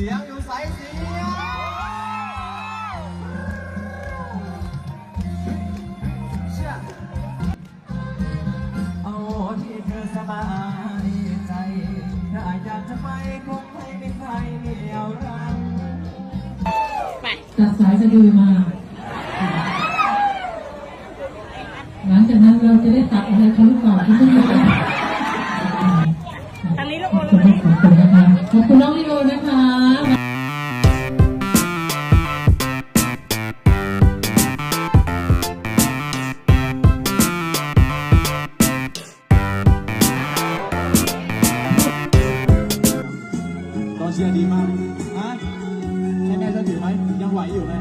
สียงอยู่ใสเสียงเชื่อเอาที่เธอสบายใจ ถ้าอยากจะไปคงไม่มีใครเหนี่ยวรั้งตัดสายสะดือมาหลังจากนั้นเราจะได้ตัดอะไรเขาหรือเปล่าที่ต้องตัดทางนี้ลูกโอขเลอบยคุณนะคะ ขอบคุณน้องลิโอนะคะตอนเชียร์ดีมากฮะให้แม่จะถือไหมยังไหวอยู่ไหม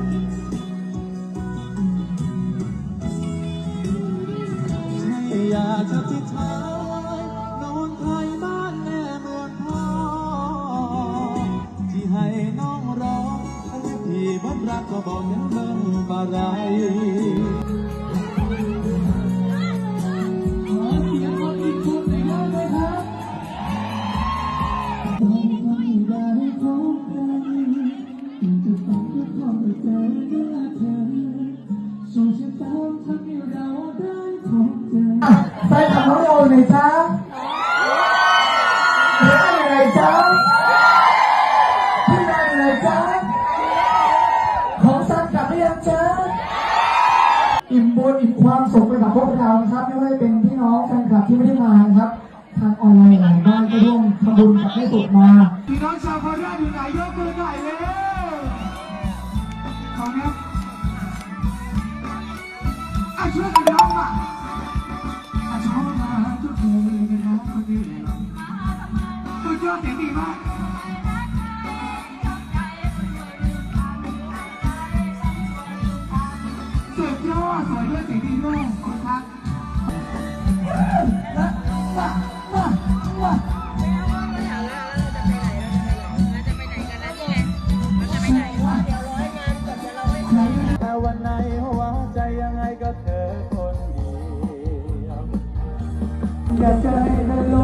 องบาไรขอสียงคนอีกคนหนึ่งด้วยนะครับนคลับของเราไหนจ๊ะเดี๋ยวอะไรจ๊ะพี่นายไหนจ๊ะของสันกลับหรือยังจ๊ะ อิ่มบุญอิ่มความสุขไปกับพวกเรานะครับ ไม่ว่าจะเป็นพี่น้องแฟนคลับที่ไม่ได้มานะครับ ทางออนไลน์หลายบ้านก็ร่วมทำบุญกับแม่สุขมาพี่น้องชาวโคราชอยู่ไหนยกมือหน่อยเร็วขอบคุณครับอะช่วยกัน อ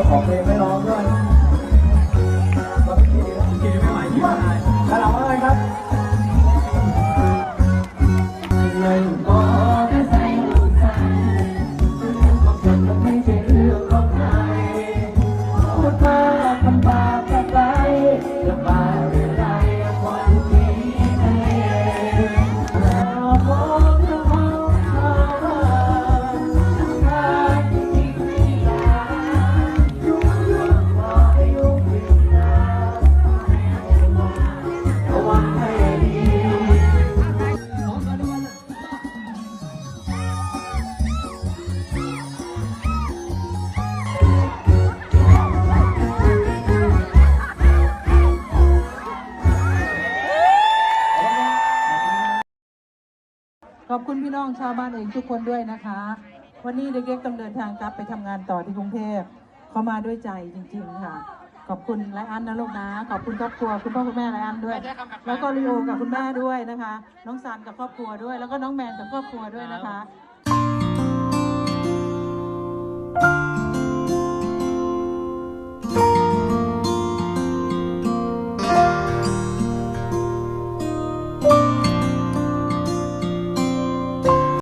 จ้าของเพลงไม่ร้องด้วยก็กินกินไม่ไหวกินไม่ได้แล้วเราอะไรครับไม่บอกจะใส่ลูกชายบอกฉันมันไม่ใช่เรื่องของใครพูดมาทำบาปอะไรลำบาก บคุณพี่น้องชาวบ้านเองทุกคนด้วยนะคะ วันนี้เด็กๆตำองเดินทางกลับไปทำงานต่อที่กรุงเทพเขามาด้วยใจจริง ๆ ค่ะ ขอบคุณไลอันนะลูกนะ ขอบคุณครอบครัวคุณพ่อคุณแม่ไลอันด้วย แล้วก็ลิโอกับคุณแม่ด้วยนะคะ น้องซันกับครอบครัวด้วย แล้วก็น้องแมนกับครอบครัวด้วยนะคะ